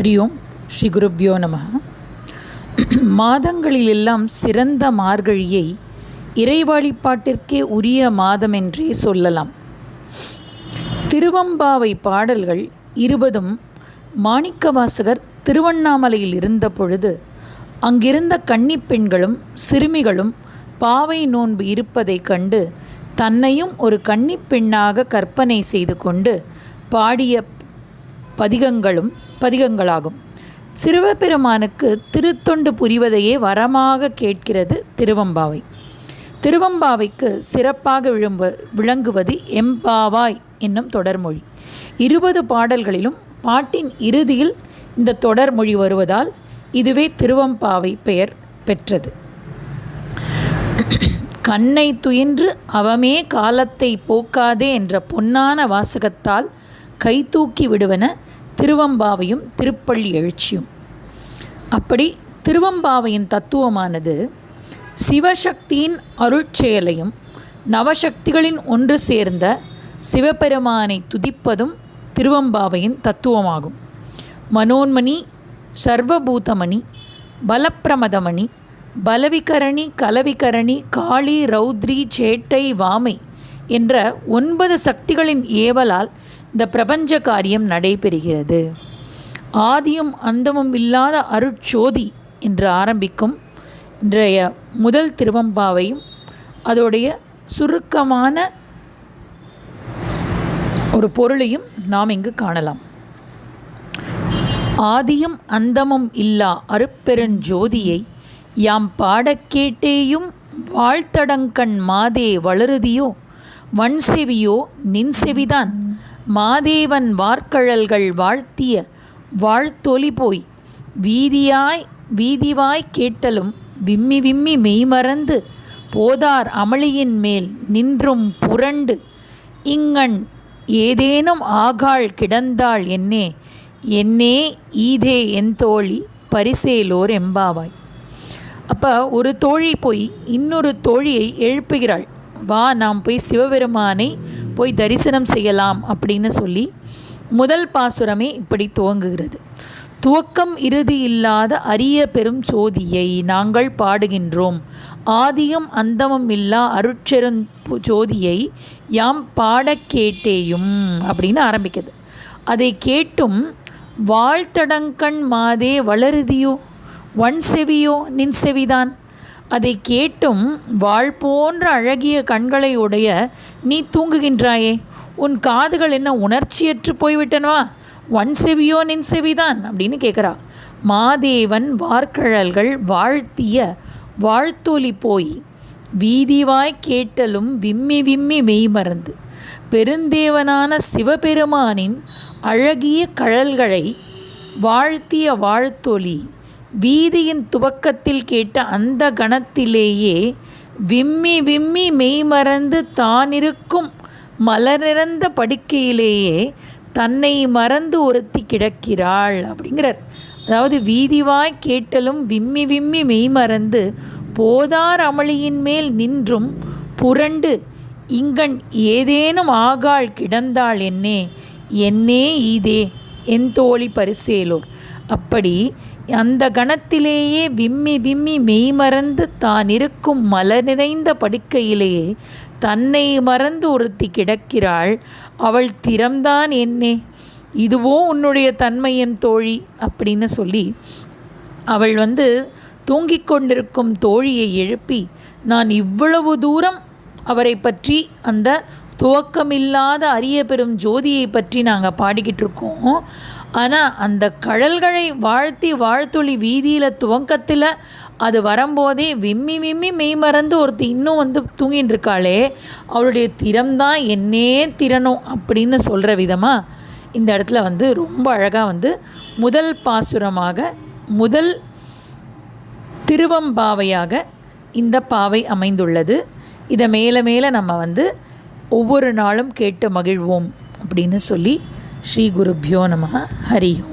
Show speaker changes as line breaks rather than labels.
ஹரி ஓம் ஸ்ரீ குருப்யோ நம. மாதங்களிலெல்லாம் சிறந்த மார்கழியை இறை உரிய உரிய மாதமென்றே சொல்லலாம். திருவம்பாவை பாடல்கள் இருபதும் மாணிக்கவாசகர் திருவண்ணாமலையில் இருந்த பொழுது அங்கிருந்த கன்னிப்பெண்களும் சிறுமிகளும் பாவை நோன்பு இருப்பதைக் கண்டு தன்னையும் ஒரு கன்னிப்பெண்ணாக கற்பனை செய்து கொண்டு பாடிய பதிகங்களும் பதிகங்களாகும். சிறுவபெருமானுக்கு திருத்தொண்டு புரிவதையே வரமாக கேட்கிறது திருவம்பாவை. திருவம்பாவைக்கு சிறப்பாக விழும்பு விளங்குவது எம்பாவாய் என்னும் தொடர்மொழி. இருபது பாடல்களிலும் பாட்டின் இறுதியில் இந்த தொடர்மொழி வருவதால் இதுவே திருவம்பாவை பெயர் பெற்றது. கண்ணை துயின்று அவமே காலத்தை போக்காதே என்ற பொன்னான வாசகத்தால் கைதூக்கி விடுவன திருவம்பாவையும் திருப்பள்ளி எழுச்சியும். அப்படி திருவம்பாவையின் தத்துவமானது சிவசக்தியின் அருட்செயலையும் நவசக்திகளின் ஒன்று சேர்ந்த சிவபெருமானை துதிப்பதும் திருவம்பாவையின் தத்துவமாகும். மனோன்மணி சர்வபூதமணி பலப்பிரமதமணி பலவிகரணி கலவிகரணி காளி ரௌத்ரி சேட்டை வாமை என்ற ஒன்பது சக்திகளின் ஏவலால் இந்த பிரபஞ்ச காரியம் நடைபெறுகிறது. ஆதியும் அந்தமும் இல்லாத அருட்சோதி என்று ஆரம்பிக்கும் இன்றைய முதல் திருவம்பாவையும் அதோடைய சுருக்கமான ஒரு பொருளையும் நாம் இங்கு காணலாம். ஆதியும் அந்தமும் இல்லா அருப்பெருஞ்சோதியை யாம் பாடக் கேட்டேயும் வாழ்த்தடங்கண் மாதே வளருதியோ வன்செவியோ நின்செவிதான். மாதேவன் வார்க்கழல்கள் வாழ்த்திய வாழ்த்தொலி போய். வீதியாய் வீதிவாய் கேட்டலும் விம்மி விம்மி மெய்மறந்து போதார் அமளியின் மேல் நின்றும் புரண்டு. இங்கண் ஏதேனும் ஆகாள் கிடந்தாள் என்னே என்னே ஈதே என் தோழி பரிசேலோர் எம்பாவாய். அப்போ ஒரு தோழி போய் இன்னொரு தோழியை எழுப்புகிறாள். வா நாம் போய் சிவபெருமானை போய் தரிசனம் செய்யலாம் அப்படின்னு சொல்லி முதல் பாசுரமே இப்படி துவங்குகிறது. துவக்கம் இறுதி இல்லாத அரிய பெரும் சோதியை நாங்கள் பாடுகின்றோம். ஆதியும் அந்தமும் இல்லா அருட்செரும் சோதியை யாம் பாடக் கேட்டேயும் அப்படின்னு ஆரம்பிக்குது. அதை கேட்டும் வாழ்த்தடங்கண் மாதே வளருதியோ வன் செவியோ நின் செவிதான் அதை கேட்டும் வாழ் போன்ற அழகிய கண்களை உடைய நீ தூங்குகின்றாயே உன் காதுகள் என்ன உணர்ச்சியற்று போய்விட்டனவா? ஒன் செவியோ நின் செவிதான்? அப்படின்னு கேட்குறா. மாதேவன் வார்க்கழல்கள் வாழ்த்திய வாழ்த்தொலி போய் வீதிவாய் கேட்டலும் விம்மி விம்மி மெய் மறந்து பெருந்தேவனான சிவபெருமானின் அழகிய கழல்களை வாழ்த்திய வாழ்த்தொலி வீதியின் துவக்கத்தில் கேட்ட அந்த கணத்திலேயே விம்மி விம்மி மெய்மறந்து தானிருக்கும் மலரிறந்த படுக்கையிலேயே தன்னை மறந்து ஒருத்தி கிடக்கிறாள் அப்படிங்கிறார். அதாவது வீதிவாய் கேட்டலும் விம்மி விம்மி மெய்மறந்து போதார் அமளியின் மேல் நின்றும் புரண்டு இங்கண் ஏதேனும் ஆகாள் கிடந்தாள் என்னே என்னே ஈதே என் தோழி பரிசேலோர். அப்படி அந்த கணத்திலேயே விம்மி விம்மி மெய்மறந்து தான் இருக்கும் மலர் நிறைந்த படுக்கையிலேயே தன்னை மறந்து ஒருத்தி கிடக்கிறாள். அவள் திறம்தான் என்னே. இதுவோ உன்னுடைய தன்மையின் தோழி அப்படின்னு சொல்லி அவள் வந்து தூங்கிக் கொண்டிருக்கும் தோழியை எழுப்பி நான் இவ்வளவு தூரம் அவரை பற்றி அந்த துவக்கமில்லாத அரிய பெரும் ஜோதியை பற்றி நாங்கள் பாடிக்கிட்டு இருக்கோம். ஆனால் அந்த கழல்களை வாழ்த்தி வாழ்த்துளி வீதியில் துவக்கத்தில் அது வரும்போதே விம்மி விம்மி மெய் மறந்து ஒருத்தி இன்னும் வந்து தூங்கிட்டு இருக்காளே. அவளுடைய திறம்தான் என்னே திறனும் அப்படின்னு சொல்கிற விதமாக இந்த இடத்துல வந்து ரொம்ப அழகாக வந்து முதல் பாசுரமாக முதல் திருவம்பாவையாக இந்த பாவை அமைந்துள்ளது. இதை மேலே மேலே நம்ம வந்து ஒவ்வொரு நாளும் கேட்டு மகிழ்வோம் அப்படின்னு சொல்லி ஸ்ரீ குருப்பியோ நம ஹரி ஓம்.